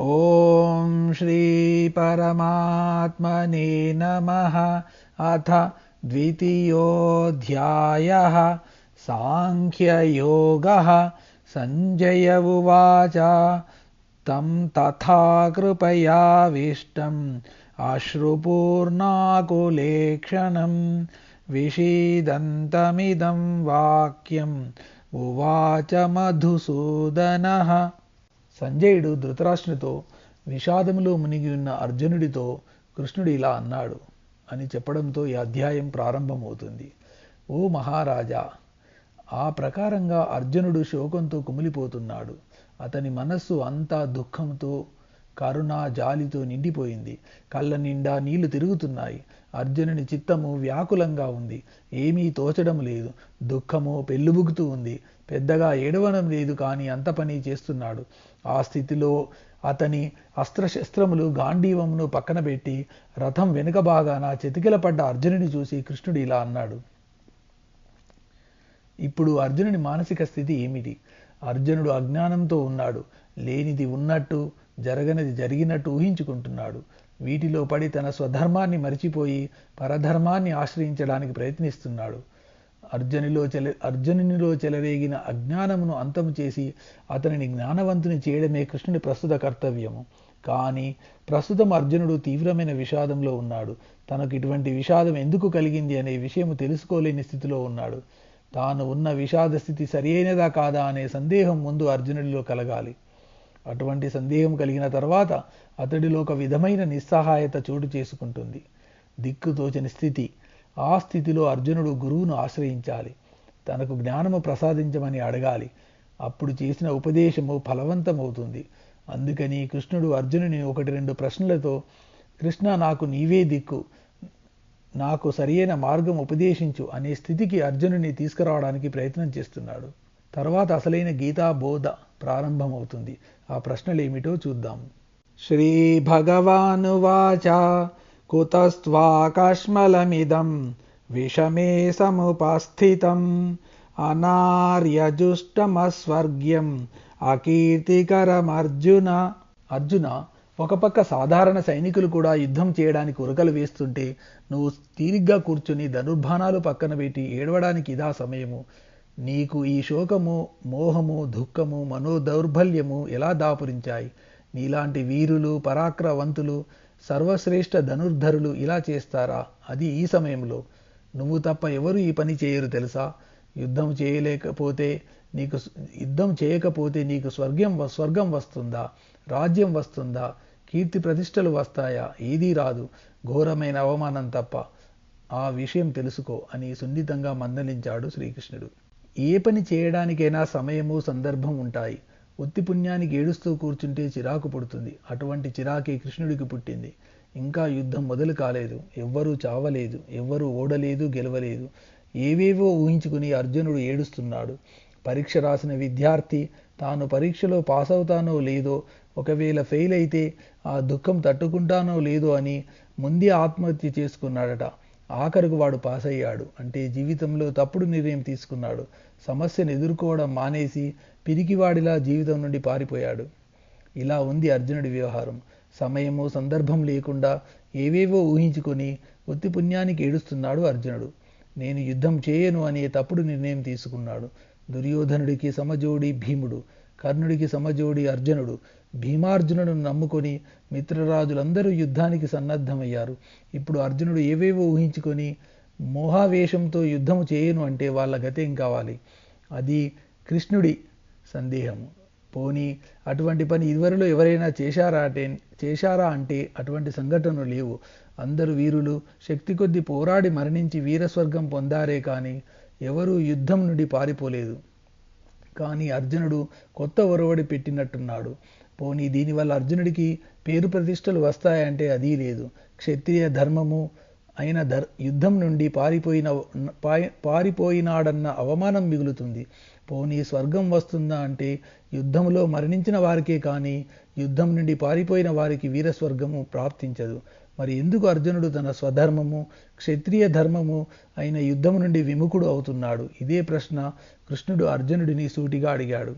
ॐ श्रीपरमात्मने नमः। अथ द्वितीयोऽध्यायः। साङ्ख्ययोगः। सञ्जय उवाच। तं तथा कृपयाविष्टम्। अश्रुपूर्णाकुलेक्षणम् विषीदन्तमिदं वाक्यम्। उवाच मधुसूदनः। సంజయుడు ధృతరాష్ట్రునితో విషాదములో మునిగి ఉన్న అర్జునుడితో కృష్ణుడు ఇలా అన్నాడు అని చెప్పడంతో ఈ అధ్యాయం ప్రారంభమవుతుంది. ఓ మహారాజా ఆ ప్రకారంగా అర్జునుడు శోకంతో కుమిలిపోతున్నాడు. అతని మనస్సు అంతా దుఃఖంతో కరుణ జాలితో నిండిపోయింది. కళ్ళ నిండా నీళ్ళు తిరుగుతున్నాయి. అర్జునుని చిత్తము వ్యాకులంగా ఉంది. ఏమీ తోచడం లేదు. దుఃఖము పెళ్ళుబుగుతూ ఉంది. పెద్దగా ఏడవడం లేదు కానీ అంత పని చేస్తున్నాడు. ఆ స్థితిలో అతని అస్త్రశస్త్రములు గాంధీవమును పక్కన పెట్టి రథం వెనుక భాగాన చెతికిల పడ్డ అర్జునుని చూసి కృష్ణుడు ఇలా అన్నాడు. ఇప్పుడు అర్జునుని మానసిక స్థితి ఏమిటి? అర్జునుడు అజ్ఞానంతో ఉన్నాడు. లేనిది ఉన్నట్టు జరగనిది జరిగినట్టు ఊహించుకుంటున్నాడు. వీటిలో పడి తన స్వధర్మాన్ని మరిచిపోయి పరధర్మాన్ని ఆశ్రయించడానికి ప్రయత్నిస్తున్నాడు. అర్జునిలో చెల అర్జునునిలో చెలరేగిన అజ్ఞానమును అంతము చేసి అతనిని జ్ఞానవంతుని చేయడమే కృష్ణుని ప్రస్తుత కర్తవ్యము. కానీ ప్రస్తుతం అర్జునుడు తీవ్రమైన విషాదంలో ఉన్నాడు. తనకు ఇటువంటి విషాదం ఎందుకు కలిగింది అనే విషయం తెలుసుకోలేని స్థితిలో ఉన్నాడు. తాను ఉన్న విషాద స్థితి సరియైనదా కాదా అనే సందేహం ముందు అర్జునుడిలో కలగాలి. అటువంటి సందేహం కలిగిన తర్వాత అతడిలో ఒక విధమైన నిస్సహాయత చోటు చేసుకుంటుంది. దిక్కుతోచని స్థితి ఆ స్థితిలో అర్జునుడు గురువును ఆశ్రయించాలి. తనకు జ్ఞానము ప్రసాదించమని అడగాలి. అప్పుడు చేసిన ఉపదేశము ఫలవంతమవుతుంది. అందుకని కృష్ణుడు అర్జునుని ఒకటి రెండు ప్రశ్నలతో కృష్ణ నాకు నీవే దిక్కు. నాకు సరియైన మార్గం ఉపదేశించు అనే స్థితికి అర్జునుని తీసుకురావడానికి ప్రయత్నం చేస్తున్నాడు. తర్వాత అసలైన గీతా బోధ ప్రారంభమవుతుంది. ఆ ప్రశ్నలు ఏమిటో చూద్దాం. శ్రీ భగవానువాచ కుతస్త్వాకష్మలమిదం విషమే సముపస్థితం అనార్యజుష్టమస్వర్గ్యం అకీర్తికరమర్జున అర్జున ఒక పక్క సాధారణ సైనికులు కూడా యుద్ధం చేయడానికి ఉరకలు వేస్తుంటే నువ్వు తీరిగ్గా కూర్చుని ధనుర్బాణాలు పక్కన పెట్టి ఏడవడానికి ఇదా సమయము. నీకు ఈ శోకము మోహము దుఃఖము మనోదౌర్బల్యము ఎలా దాపురించాయి? నీలాంటి వీరులు పరాక్రవంతులు సర్వశ్రేష్ఠ ధనుర్ధరులు ఇలా చేస్తారా? అది ఈ సమయంలో. నువ్వు తప్ప ఎవరు ఈ పని చేయరు తెలుసా? యుద్ధం చేయలేకపోతే నీకు యుద్ధం చేయకపోతే నీకు స్వర్గం స్వర్గం వస్తుందా? రాజ్యం వస్తుందా? కీర్తి ప్రతిష్టలు వస్తాయా? ఏదీ రాదు. ఘోరమైన అవమానం తప్ప. ఆ విషయం తెలుసుకో అని సున్నితంగా మందలించాడు శ్రీకృష్ణుడు. ఏ పని చేయడానికైనా సమయము సందర్భం ఉంటాయి. ఉత్తి పుణ్యానికి ఏడుస్తూ కూర్చుంటే చిరాకు పుడుతుంది. అటువంటి చిరాకే కృష్ణుడికి పుట్టింది. ఇంకా యుద్ధం మొదలు కాలేదు. ఎవ్వరూ చావలేదు. ఎవ్వరూ ఓడలేదు గెలవలేదు. ఏవేవో ఊహించుకుని అర్జునుడు ఏడుస్తున్నాడు. పరీక్ష రాసిన విద్యార్థి తాను పరీక్షలో పాస్ అవుతానో లేదో ఒకవేళ ఫెయిల్ అయితే ఆ దుఃఖం తట్టుకుంటానో లేదో అని ముందే ఆత్మహత్య చేసుకున్నాడట. ఆఖరుకు వాడు పాస్ అయ్యాడు అంటే జీవితంలో తప్పుడు నిర్ణయం తీసుకున్నాడు. సమస్యను ఎదుర్కోవడం మానేసి పిరికివాడిలా జీవితం నుండి పారిపోయాడు. ఇలా ఉంది అర్జునుడి వ్యవహారం. సమయము సందర్భం లేకుండా ఏవేవో ఊహించుకొని ఒత్తి పుణ్యానికి ఏడుస్తున్నాడు అర్జునుడు. నేను యుద్ధం చేయను అనే తప్పుడు నిర్ణయం తీసుకున్నాడు. దుర్యోధనుడికి సమజోడి భీముడు. కర్ణుడికి సమజోడి అర్జునుడు భీమార్జునుడు నమ్ముకొని మిత్రరాజులందరూ యుద్ధానికి సన్నద్ధమయ్యారు. ఇప్పుడు అర్జునుడు ఏవేవో ఊహించుకొని మోహావేషంతో యుద్ధము చేయను అంటే వాళ్ళ గతేం కావాలి? అది కృష్ణుడి సందేహము పోనీ అటువంటి పని ఇదివరలో ఎవరైనా చేశారా అంటే చేశారా అంటే అటువంటి సంఘటనలు లేవు. అందరు వీరులు శక్తి కొద్ది పోరాడి మరణించి వీరస్వర్గం పొందారే కానీ ఎవరూ యుద్ధం నుండి పారిపోలేదు. కానీ అర్జునుడు కొత్త ఒరవడి పెట్టినట్టున్నాడు. పోనీ దీనివల్ల అర్జునుడికి పేరు ప్రతిష్టలు వస్తాయంటే అది లేదు. క్షత్రియ ధర్మము అయిన ధర్ యుద్ధం నుండి పారిపోయిన పారిపోయినాడన్న అవమానం మిగులుతుంది. పోనీ స్వర్గం వస్తుందా అంటే యుద్ధంలో మరణించిన వారికే కానీ యుద్ధం నుండి పారిపోయిన వారికి వీరస్వర్గము ప్రాప్తించదు. మరి ఎందుకు అర్జునుడు తన స్వధర్మము క్షత్రియ ధర్మము అయిన యుద్ధము నుండి విముఖుడు అవుతున్నాడు? ఇదే ప్రశ్న కృష్ణుడు అర్జునుడిని సూటిగా అడిగాడు.